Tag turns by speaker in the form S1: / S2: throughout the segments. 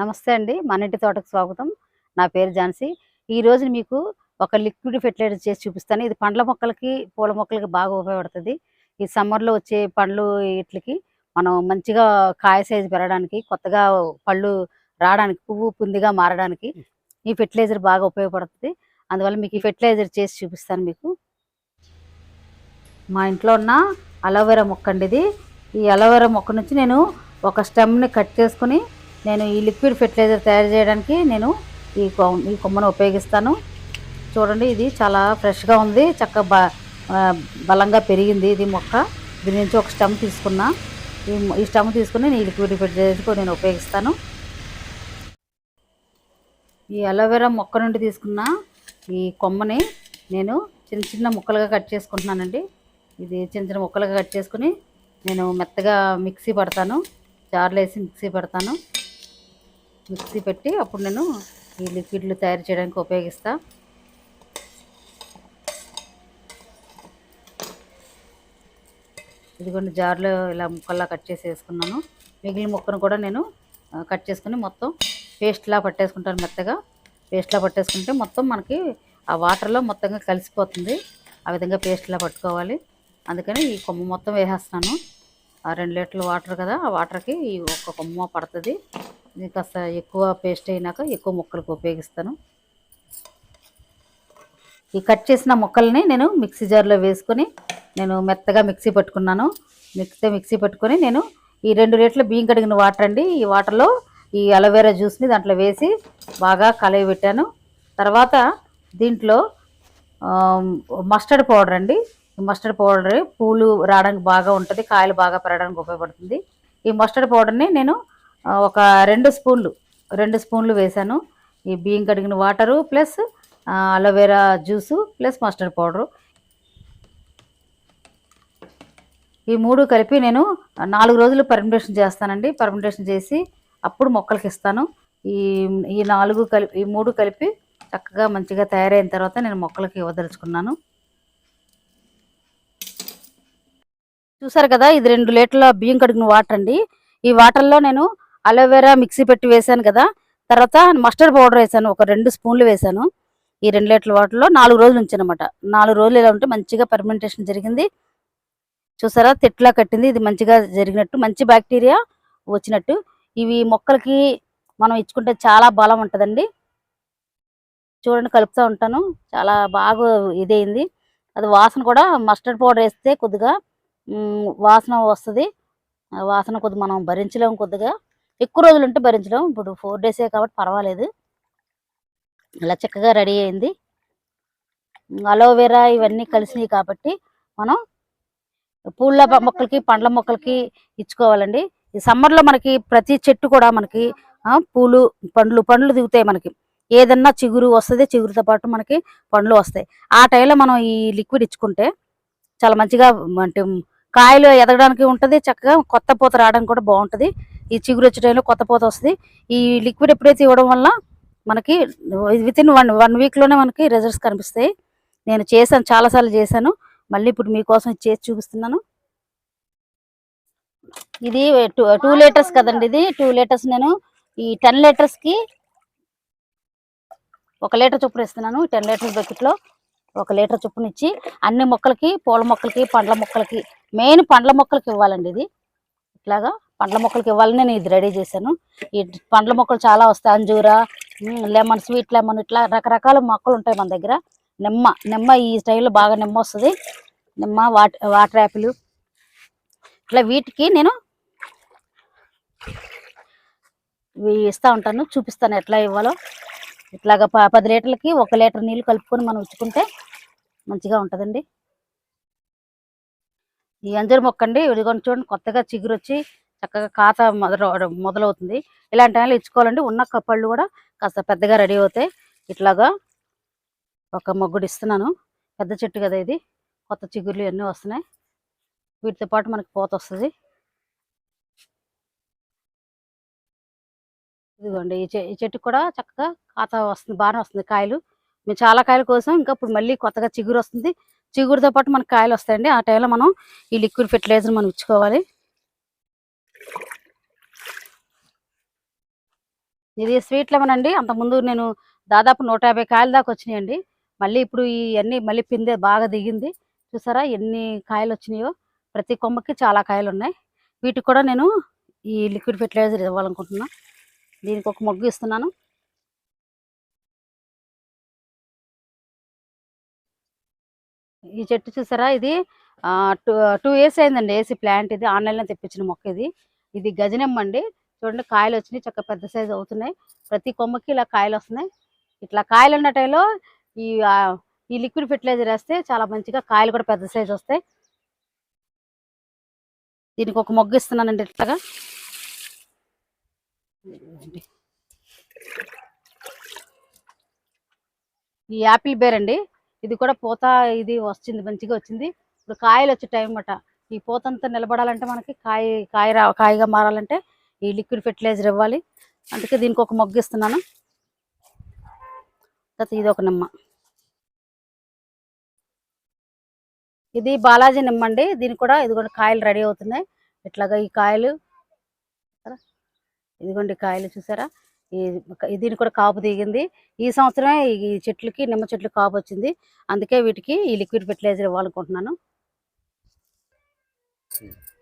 S1: నమస్తే అండి. మన ఇంటి తోటకు స్వాగతం. నా పేరు ఝాన్సీ. ఈ రోజు మీకు ఒక లిక్విడ్ ఫెర్టిలైజర్ చేసి చూపిస్తాను. ఇది పండ్ల మొక్కలకి పూల మొక్కలకి బాగా ఉపయోగపడుతుంది. ఈ సమ్మర్లో వచ్చే పండ్లు వీటికి మనం మంచిగా కాయ సైజు పెరగడానికి కొత్తగా పళ్ళు రావడానికి పువ్వు పుందిగా మారడానికి ఈ ఫెర్టిలైజర్ బాగా ఉపయోగపడుతుంది. అందువల్ల మీకు ఈ ఫెర్టిలైజర్ చేసి చూపిస్తాను మీకు. మా ఇంట్లో ఉన్న అలోవెరా మొక్క అండి ఇది. ఈ అలోవెరా మొక్క నుంచి నేను ఒక స్టెమ్ని కట్ చేసుకుని నేను ఈ లిక్విడ్ ఫెర్టిలైజర్ తయారు చేయడానికి నేను ఈ ఈ కొమ్మను ఉపయోగిస్తాను. చూడండి ఇది చాలా ఫ్రెష్గా ఉంది. చక్కగా బ బలంగా పెరిగింది ఇది మొక్క. దీని నుంచి ఒక స్టమ్ తీసుకున్నా. ఈ స్టమ్ ఈ తీసుకుని నేను ఈ లిక్విడ్ ఫెర్టిలైజర్కి నేను ఉపయోగిస్తాను. ఈ అలోవెరా మొక్క నుండి తీసుకున్న ఈ కొమ్మని నేను చిన్న చిన్న ముక్కలుగా కట్ చేసుకుంటున్నానండి. ఇది చిన్న చిన్న ముక్కలుగా కట్ చేసుకుని నేను మెత్తగా మిక్సీ పడతాను. జార్లు వేసి మిక్సీ పెడతాను. మిక్సీ పెట్టి అప్పుడు నేను ఈ లిక్విడ్లు తయారు చేయడానికి ఉపయోగిస్తా. ఇదిగోండి జార్లో ఇలా ముక్కల్లా కట్ చేసి వేసుకున్నాను. మిగిలిన ముక్కను కూడా నేను కట్ చేసుకుని మొత్తం పేస్ట్లా పట్టేసుకుంటాను మెత్తగా. పేస్ట్లా పట్టేసుకుంటే మొత్తం మనకి ఆ వాటర్లో మొత్తంగా కలిసిపోతుంది. ఆ విధంగా పేస్ట్లా పట్టుకోవాలి. అందుకని ఈ కొమ్మ మొత్తం వేసేస్తున్నాను ఆ రెండు లీటర్లు వాటర్ కదా ఆ వాటర్కి ఈ ఒక్క కొమ్మ పడుతుంది. ఇది కాస్త ఎక్కువ పేస్ట్ అయినాక ఎక్కువ ముక్కలకు ఉపయోగిస్తాను. ఈ కట్ చేసిన ముక్కల్ని నేను మిక్సీ జార్లో వేసుకొని నేను మెత్తగా మిక్సీ పట్టుకున్నాను. మిక్సీ మిక్సీ పట్టుకొని నేను ఈ రెండు రేట్ల బియ్యం కడిగిన వాటర్ అండి. ఈ వాటర్లో ఈ అలోవేరా జ్యూస్ని దాంట్లో వేసి బాగా కలయి పెట్టాను తర్వాత దీంట్లో మస్టర్డ్ పౌడర్ అండి. ఈ మస్టర్డ్ పౌడర్ పూలు రావడానికి బాగా ఉంటుంది కాయలు బాగా పెరగడానికి ఉపయోగపడుతుంది. ఈ మస్టర్డ్ పౌడర్ని నేను ఒక రెండు స్పూన్లు రెండు స్పూన్లు వేశాను. ఈ బియ్యం కడిగిన water plus aloe vera juice plus mustard powder. ఈ మూడు కలిపి నేను నాలుగు రోజులు పర్మిటేషన్ చేస్తానండి. పర్మిటేషన్ చేసి అప్పుడు మొక్కలకి ఇస్తాను. ఈ ఈ నాలుగు కలిపి ఈ మూడు కలిపి చక్కగా మంచిగా తయారైన తర్వాత నేను మొక్కలకి ఇవ్వదలుచుకున్నాను. చూసారు కదా ఇది రెండు లీటర్ల బియ్యం కడిగిన వాటర్ అండి. ఈ వాటర్లో నేను అలోవెరా మిక్సీ పెట్టి వేసాను కదా తర్వాత మస్టర్డ్ పౌడర్ వేసాను ఒక రెండు స్పూన్లు వేసాను ఈ రెండు లీటర్ల వాటర్లో నాలుగు రోజులు ఉంచానమాట నాలుగు రోజులు ఇలా ఉంటే మంచిగా పర్మెంటేషన్ జరిగింది. చూసారా? తిట్లా కట్టింది. ఇది మంచిగా జరిగినట్టు మంచి బ్యాక్టీరియా వచ్చినట్టు. ఇవి మొక్కలకి మనం ఇచ్చుకుంటే చాలా బలం ఉంటుందండి. చూడండి కలుపుతూ ఉంటాను. చాలా బాగా ఇదైంది. అది వాసన కూడా మస్టర్డ్ పౌడర్ వేస్తే కొద్దిగా వాసన వస్తుంది. ఆ వాసన కొద్దిగా మనం భరించలేము కొద్దిగా. ఎక్కువ రోజులు ఉంటే భరించడం ఇప్పుడు ఫోర్ డేసే కాబట్టి పర్వాలేదు. ఇలా చక్కగా రెడీ అయింది. అలోవెరా ఇవన్నీ కలిసినాయి కాబట్టి మనం పూల మొక్కలకి పండ్ల మొక్కలకి ఇచ్చుకోవాలండి. ఈ సమ్మర్లో మనకి ప్రతి చెట్టు కూడా మనకి పూలు పండ్లు పండ్లు దిగుతాయి మనకి. ఏదన్నా చిగురు వస్తుంది చిగురుతో పాటు మనకి పండ్లు వస్తాయి. ఆ టైంలో మనం ఈ లిక్విడ్ ఇచ్చుకుంటే చాలా మంచిగా అంటే కాయలు ఎదగడానికి ఉంటుంది చక్కగా కొత్త పూత రావడానికి కూడా బాగుంటుంది. ఈ చిగురు వచ్చే టైంలో కొత్త పూత వస్తుంది. ఈ లిక్విడ్ ఎప్పుడైతే ఇవ్వడం వల్ల మనకి విత్ ఇన్ వన్ వన్ వీక్లోనే మనకి రిజల్ట్స్ కనిపిస్తాయి. నేను చేశాను చాలాసార్లు చేశాను. మళ్ళీ ఇప్పుడు మీకోసం చేసి చూపిస్తున్నాను. ఇది టూ టూ లీటర్స్ కదండి ఇది. టూ లీటర్స్ నేను ఈ టెన్ లీటర్స్కి ఒక లీటర్ చొప్పున ఇస్తున్నాను టెన్ లీటర్స్ బకెట్లో. ఒక లీటర్ చొప్పున ఇచ్చి అన్ని మొక్కలకి పూల మొక్కలకి పండ్ల మొక్కలకి మెయిన్ పండ్ల మొక్కలకి ఇవ్వాలండి ఇది. ఇట్లాగా పండ్ల మొక్కలకి ఇవ్వాలని నేను ఇది రెడీ చేశాను. ఈ పండ్ల మొక్కలు చాలా వస్తాయి. అంజూరా లెమన్ స్వీట్ లెమన్ ఇట్లా రకరకాల మొక్కలు ఉంటాయి మన దగ్గర. నిమ్మ నిమ్మ ఈ స్టైల్లో బాగా నిమ్మ వస్తుంది. నిమ్మ వాట వాటర్ యాపిల్. ఇట్లా వీటికి నేను ఇస్తా ఇస్తూ ఉంటాను. చూపిస్తాను ఎట్లా ఇవ్వాలో. ఇట్లాగా పది లీటర్లకి ఒక లీటర్ నీళ్ళు కలుపుకొని మనం ఉచ్చుకుంటే మంచిగా ఉంటుందండి. ఈ అంజూరు మొక్క అండి ఇదిగోండి చూడండి కొత్తగా చిగురు వచ్చి చక్కగా కాత మొదలవుతుంది. ఇలాంటి టైంలో ఇచ్చుకోవాలండి. ఉన్న కప్పళ్ళు కూడా కాస్త పెద్దగా రెడీ అవుతాయి ఇట్లాగా ఒక మొగ్గుడు ఇస్తున్నాను. పెద్ద చెట్టు కదా ఇది. కొత్త చిగుర్లు ఇవన్నీ వస్తున్నాయి. వీటితో పాటు మనకి పూత వస్తుంది ఇదిగోండి ఈ చె ఈ కూడా చక్కగా కాత వస్తుంది బాగానే వస్తుంది కాయలు. మేము చాలా కాయల కోసం ఇంకా ఇప్పుడు మళ్ళీ కొత్తగా చిగురు వస్తుంది. చిగురుతో పాటు మనకి కాయలు వస్తాయండి. ఆ టైంలో మనం ఈ లిక్విడ్ ఫెర్టిలైజర్ మనం ఇచ్చుకోవాలి. ఇది స్వీట్ లెమన్ అండి. అంతకుముందు నేను దాదాపు నూట యాభై కాయల దాకా వచ్చినాయండి. మళ్ళీ ఇప్పుడు ఇవన్నీ మళ్ళీ పిందె బాగా దిగింది. చూసారా ఎన్ని కాయలు వచ్చినాయో? ప్రతి కొమ్మకి చాలా కాయలు ఉన్నాయి. వీటికి కూడా నేను ఈ లిక్విడ్ ఫెర్టిలైజర్ ఇవ్వాలనుకుంటున్నాను దీనికి ఒక మొగ్గు ఇస్తున్నాను. ఈ చెట్టు చూసారా? ఇది టూ టూ ఇయర్స్ అయిందండి ఏసీ ప్లాంట్ ఇది. ఆన్లైన్లో తెప్పించిన మొక్క ఇది. ఇది గజనెమ్మ అండి. చూడండి కాయలు వచ్చినాయి. చక్కగా పెద్ద సైజు అవుతున్నాయి. ప్రతి కొమ్మకి ఇలా కాయలు వస్తున్నాయి. ఇట్లా కాయలు ఉన్న టైంలో ఈ ఈ లిక్విడ్ ఫెర్టిలైజర్ వేస్తే చాలా మంచిగా కాయలు కూడా పెద్ద సైజు వస్తాయి. దీనికి ఒక మొగ్గు ఇస్తున్నానండి ఇట్లాగా. ఈ యాపిల్ బేర్ అండి. ఇది కూడా పూత ఇది వచ్చింది మంచిగా వచ్చింది. ఇప్పుడు కాయలు వచ్చే టైం అన్నమాట ఈ పూతంతా నిలబడాలంటే మనకి కాయ కాయ రా కాయగా మారాలంటే ఈ లిక్విడ్ ఫెర్టిలైజర్ ఇవ్వాలి. అందుకే దీనికి ఒక మొగ్గు ఇస్తున్నాను. తర్వాత ఇది ఒక నిమ్మ. ఇది బాలాజీ నిమ్మ అండి. దీనికి కూడా ఇది కూడా కాయలు రెడీ అవుతున్నాయి. ఇట్లాగా ఈ కాయలు ఇదిగోండి కాయలు చూసారా? ఈ దీనికి కూడా కాపు దిగింది. ఈ సంవత్సరమే ఈ చెట్లకి నిమ్మ చెట్లు కాపు వచ్చింది. అందుకే వీటికి ఈ లిక్విడ్ ఫెర్టిలైజర్ ఇవ్వాలనుకుంటున్నాను.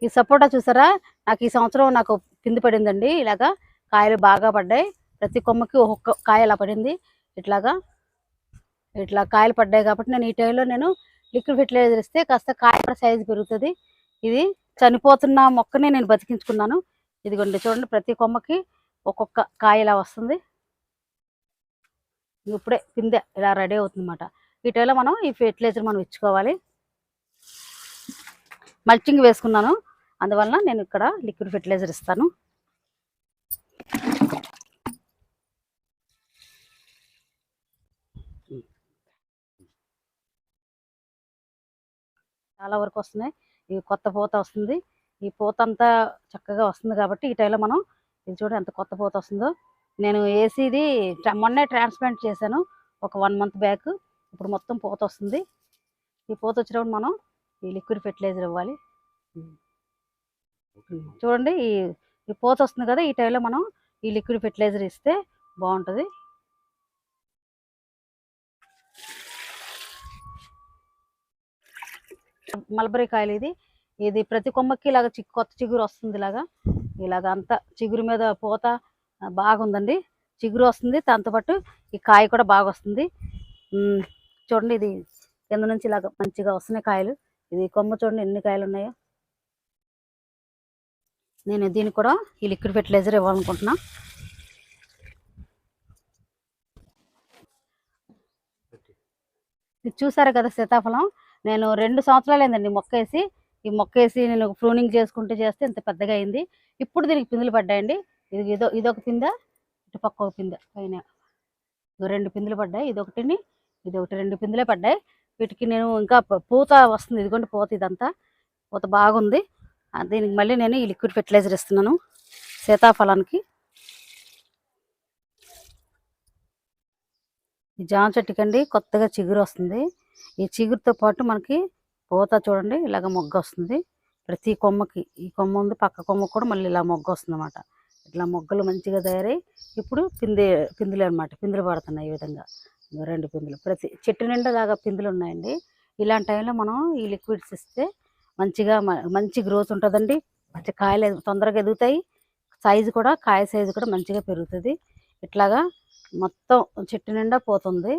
S1: ఈ సపోటా చూసారా? నాకు ఈ సంవత్సరం నాకు కింద పడిందండి. ఇలాగా కాయలు బాగా పడ్డాయి. ప్రతి కొమ్మకి ఒక్కొక్క కాయ ఇలా పడింది. ఇట్లాగా ఇట్లా కాయలు పడ్డాయి కాబట్టి నేను ఈ టైంలో నేను లిక్విడ్ ఫెర్టిలైజర్ ఇస్తే కాస్త కాయ కూడా సైజు పెరుగుతుంది. ఇది చనిపోతున్న మొక్కని నేను బతికించుకున్నాను. ఇదిగోండి చూడండి ప్రతి కొమ్మకి ఒక్కొక్క కాయ ఇలా వస్తుంది. ఇప్పుడే పిందె ఇలా రెడీ అవుతుంది అనమాట మనం ఈ ఫెర్టిలైజర్ మనం ఇచ్చుకోవాలి. మల్చింగ్ వేసుకున్నాను. అందువలన నేను ఇక్కడ లిక్విడ్ ఫెర్టిలైజర్ ఇస్తాను. చాలా వరకు వస్తున్నాయి. ఇవి కొత్త పూత వస్తుంది. ఈ పూత అంతా చక్కగా వస్తుంది కాబట్టి ఈ టైంలో మనం ఇది చూడండి ఎంత కొత్త పూత వస్తుందో. నేను వేసి మొన్నే ట్రాన్స్ప్లాంట్ చేశాను. ఒక వన్ మంత్ బ్యాక్ ఇప్పుడు మొత్తం పూత వస్తుంది. ఈ పూత వచ్చినప్పుడు మనం ఈ లిక్విడ్ ఫెర్టిలైజర్ ఇవ్వాలి. చూడండి ఈ ఈ పూత వస్తుంది కదా ఈ టైంలో మనం ఈ లిక్విడ్ ఫెర్టిలైజర్ ఇస్తే బాగుంటుంది. మల్బరీ కాయలు ఇది. ఇది ప్రతి కొమ్మకి ఇలాగ చి కొత్త చిగురు వస్తుంది ఇలాగా. ఇలాగ అంతా చిగురు మీద పూత బాగుందండి. చిగురు వస్తుంది దాంతోపాటు ఈ కాయ కూడా బాగా వస్తుంది. చూడండి ఇది కింద నుంచి ఇలాగ మంచిగా వస్తున్నాయి కాయలు. ఇది కొమ్మ చూడండి ఎన్ని కాయలు ఉన్నాయో. నేను దీనికి కూడా ఈ లిక్విడ్ ఫెర్టిలైజర్ ఇవ్వాలనుకుంటున్నా. ఇది చూసారు కదా సీతాఫలం. నేను రెండు సంవత్సరాలు అయిందండి మొక్క వేసి. ఈ మొక్క వేసి నేను ఫ్రూనింగ్ చేసుకుంటూ చేస్తే ఇంత పెద్దగా అయింది. ఇప్పుడు దీనికి పిందులు పడ్డాయండి. ఇది ఇదో ఇదొక పింద ఇటు పక్క ఒక పింద పైన. రెండు పిందులు పడ్డాయి. ఇది ఒకటిని ఇది ఒకటి రెండు పిందులే పడ్డాయి. వీటికి నేను ఇంకా పూత వస్తుంది. ఇదిగోండి పూత ఇదంతా. పూత బాగుంది. దీనికి మళ్ళీ నేను ఈ లిక్విడ్ ఫెర్టిలైజర్ ఇస్తున్నాను. సీతాఫలానికి. ఈ జామ చెట్టుకండి కొత్తగా చిగురు వస్తుంది. ఈ చిగురుతో పాటు మనకి పూత చూడండి ఇలాగ మొగ్గ వస్తుంది ప్రతి కొమ్మకి ఈ కొమ్మ ఉంది పక్క కొమ్మకి కూడా మళ్ళీ ఇలా మొగ్గ వస్తుంది అనమాట ఇట్లా మొగ్గలు మంచిగా తయారై ఇప్పుడు పిందె పిందులు అనమాట పిందులు పడుతున్నాయి ఈ విధంగా. రెండు పిందులు ప్రతి చెట్టు నిండా దాకా పిందులు ఉన్నాయండి. ఇలాంటి టైంలో మనం ఈ లిక్విడ్స్ ఇస్తే మంచిగా మంచి గ్రోత్ ఉంటుందండి. మంచి కాయలు తొందరగా ఎదుగుతాయి. సైజు కూడా కాయ సైజు కూడా మంచిగా పెరుగుతుంది. ఇట్లాగా మొత్తం చెట్టు నిండా పోతుంది.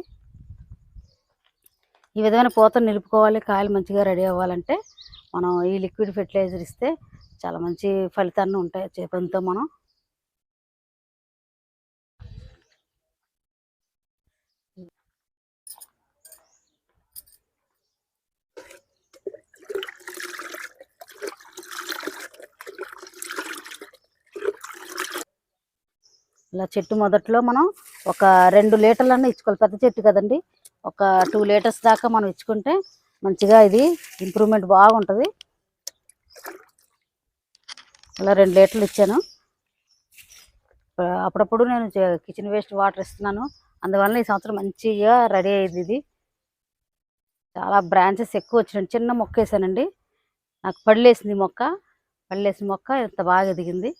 S1: ఈ విధమైన పూతను నిలుపుకోవాలి కాయలు మంచిగా రెడీ అవ్వాలంటే మనం ఈ లిక్విడ్ ఫెర్టిలైజర్ ఇస్తే చాలా మంచి ఫలితాన్ని ఉంటాయి చేపంతో మనం. ఇలా చెట్టు మొదట్లో మనం ఒక రెండు లీటర్లన్నా ఇచ్చుకోవాలి. పెద్ద చెట్టు కదండి. ఒక టూ లీటర్స్ దాకా మనం ఇచ్చుకుంటే మంచిగా ఇది ఇంప్రూవ్మెంట్ బాగుంటుంది. ఇలా రెండు లీటర్లు ఇచ్చాను. అప్పుడప్పుడు నేను కిచెన్ వేస్ట్ వాటర్ ఇస్తున్నాను. అందువల్ల ఈ సంవత్సరం మంచిగా రెడీ అయ్యింది ఇది. చాలా బ్రాంచెస్ ఎక్కువ వచ్చినాయి. చిన్న మొక్క వేసానండి. నాకు పళ్ళేసింది ఈ మొక్క. పళ్ళేసిన మొక్క ఇంత బాగా ఎదిగింది.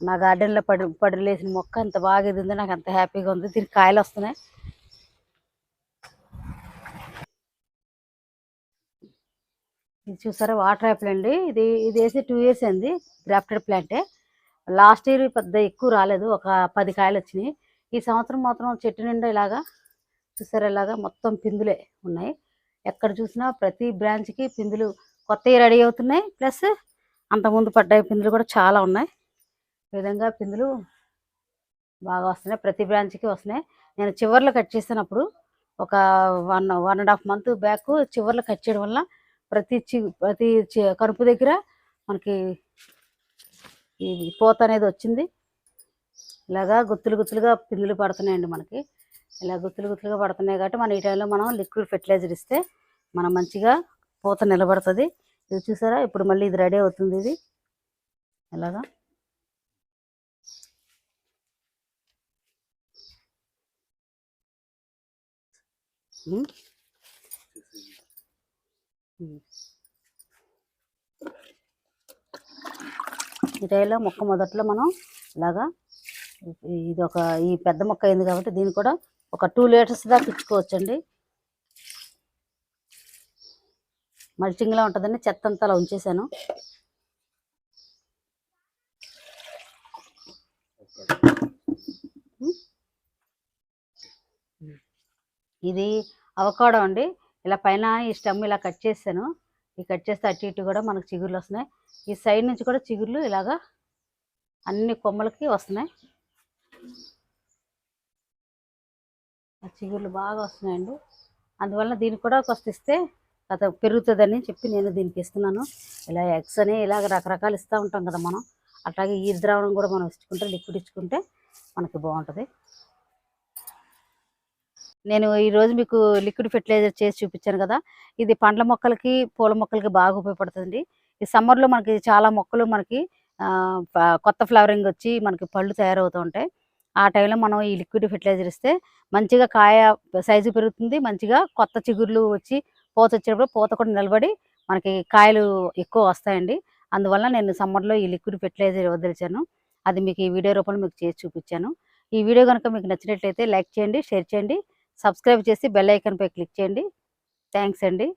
S1: నా గార్డెన్లో పడి పడిలేసిన మొక్క అంత బాగా ఇది ఉంది నాకు అంత హ్యాపీగా ఉంది. దీనికి కాయలు వస్తున్నాయి. ఇది చూసారా? వాటర్ యాపిల్ అండి. ఇది ఇది వేసి టూ ఇయర్స్ అయింది. గ్రాఫ్టెడ్ ప్లాంటే లాస్ట్ ఇయర్ పెద్ద ఎక్కువ రాలేదు. ఒక పది కాయలు వచ్చినాయి. ఈ సంవత్సరం మాత్రం చెట్టు నిండా ఇలాగా చూసారా ఇలాగా మొత్తం పిందులే ఉన్నాయి. ఎక్కడ చూసినా ప్రతి బ్రాంచ్కి పిందులు కొత్తవి రెడీ అవుతున్నాయి. ప్లస్ అంతకుముందు పడ్డాయి పిందులు కూడా చాలా ఉన్నాయి. ఈ విధంగా పిందులు బాగా వస్తున్నాయి. ప్రతి బ్రాంచ్కి వస్తున్నాయి. నేను చివర్లో కట్ చేసినప్పుడు ఒక one one and half month back చివర్లో కట్ చేయడం వల్ల ప్రతి చి ప్రతి చి- కరుపు దగ్గర మనకి ఈ పూత అనేది వచ్చింది. ఇలాగా గుత్తులు గుత్తులుగా పిందులు పడుతున్నాయండి మనకి. ఇలా గుత్తులు గుత్తులుగా పడుతున్నాయి కాబట్టి మన ఈ టైంలో మనం లిక్విడ్ ఫెర్టిలైజర్ ఇస్తే మనం మంచిగా పూత నిలబడుతుంది. ఇది చూసారా? ఇప్పుడు మళ్ళీ ఇది రెడీ అవుతుంది ఇది. ఇలాగా. Hmm. ఇటైలో మొక్క మొదట్లో మనం ఇలాగా ఇది ఒక ఈ పెద్ద మొక్క అయింది కాబట్టి దీన్ని కూడా ఒక టూ లీటర్స్ దాకా ఇచ్చుకోవచ్చండి. మల్చింగ్లా ఉంటుందండి చెత్త అంతా అలా ఉంచేసాను. ఇది అవకాడో అండి. ఇలా పైన ఈ స్టమ్ ఇలా కట్ చేశాను. ఈ కట్ చేస్తే అటు ఇటు కూడా మనకు చిగుర్లు వస్తున్నాయి. ఈ సైడ్ నుంచి కూడా చిగుర్లు ఇలాగా అన్ని కొమ్మలకి వస్తున్నాయి. ఆ చిగుర్లు బాగా వస్తున్నాయండి. అందువల్ల దీనికి కూడా కొంత ఇస్తే కథ పెరుగుతుందని చెప్పి నేను దీనికి ఇస్తున్నాను. ఇలా ఎగ్స్ అని ఇలాగ రకరకాలు ఇస్తూ ఉంటాం కదా మనం. అట్లాగే ఈ ద్రావణం కూడా మనం ఇచ్చుకుంటే లిక్విడ్ ఇచ్చుకుంటే మనకి బాగుంటుంది. నేను ఈరోజు మీకు లిక్విడ్ ఫెర్టిలైజర్ చేసి చూపించాను కదా ఇది పండ్ల మొక్కలకి పూల మొక్కలకి బాగా ఉపయోగపడుతుంది ఈ సమ్మర్లో మనకి చాలా మొక్కలు మనకి కొత్త ఫ్లవరింగ్ వచ్చి మనకి పళ్ళు తయారవుతూ ఉంటాయి ఆ టైంలో మనం ఈ లిక్విడ్ ఫెర్టిలైజర్ ఇస్తే మంచిగా కాయ సైజు పెరుగుతుంది మంచిగా కొత్త చిగుర్లు వచ్చి పూత వచ్చినప్పుడు పూత కూడా నిలబడి మనకి కాయలు ఎక్కువ వస్తాయండి. అందువల్ల నేను సమ్మర్లో ఈ లిక్విడ్ ఫెర్టిలైజర్ వదిలిచాను అది మీకు ఈ వీడియో రూపంలో మీకు చేసి చూపించాను. ఈ వీడియో కనుక మీకు నచ్చినట్లయితే లైక్ చేయండి షేర్ చేయండి. సబ్స్క్రైబ్ చేసి బెల్ ఐకన్పై క్లిక్ చేయండి. థ్యాంక్స్ అండి.